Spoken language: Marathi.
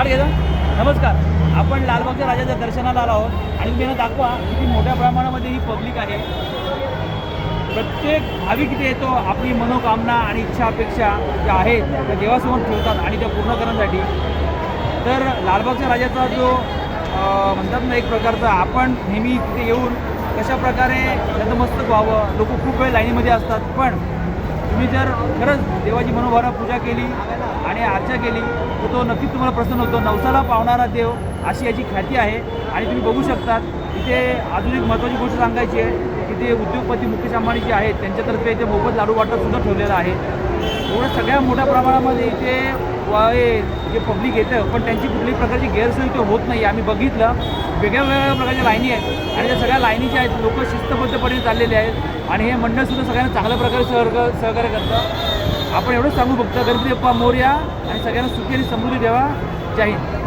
स्टार्ट घ्यायचा नमस्कार. आपण लालबागच्या राजाच्या दर्शनाला आलो आहोत. आणि तुम्ही यांना दाखवा किती मोठ्या प्रमाणामध्ये ही पब्लिक आहे. प्रत्येक भाविक इथे येतो. आपली मनोकामना आणि इच्छा अपेक्षा ज्या आहेत त्या देवासमोर ठेवतात आणि त्या पूर्ण करण्यासाठी. तर लालबागच्या राजाचा जो म्हणतात ना एक प्रकारचा आपण नेहमी तिथे येऊन कशा प्रकारे नतमस्तक व्हावं लोक खूप वेळ लाईनीमध्ये असतात. पण तुम्ही जर खरंच देवाची मनोभावना पूजा केली आणि अर्चा केली तर तो नक्कीच तुम्हाला प्रसन्न होतो. नवसाला पावणारा देव अशी याची ख्याती आहे. आणि तुम्ही बघू शकतात इथे अजून एक महत्त्वाची गोष्ट सांगायची आहे की ते उद्योगपती मुकेश अंबानी जे आहेत त्यांच्यातर्फे इथे मोफत लाडू वाटप सुद्धा ठेवलेलं आहे. एवढं सगळ्या मोठ्या प्रमाणामध्ये इथे जे पब्लिक येतं पण त्यांची कुठल्याही प्रकारची गैरसोय इथे होत नाही. आम्ही बघितलं वेगळ्या वेगळ्या प्रकारच्या लाईनी आहेत. आणि त्या सगळ्या लाईनी ज्या आहेत लोक शिस्तबद्धपणे चाललेले आहेत. आणि हे मंडळसुद्धा सगळ्यांना चांगल्या प्रकारे सहर्ग सहकार्य करतं. आपण एवढंच सांगू फक्त गणपती बाप्पा मोर्या आणि सगळ्यांना सुखी आणि समृद्धी द्यावा जय हिंद.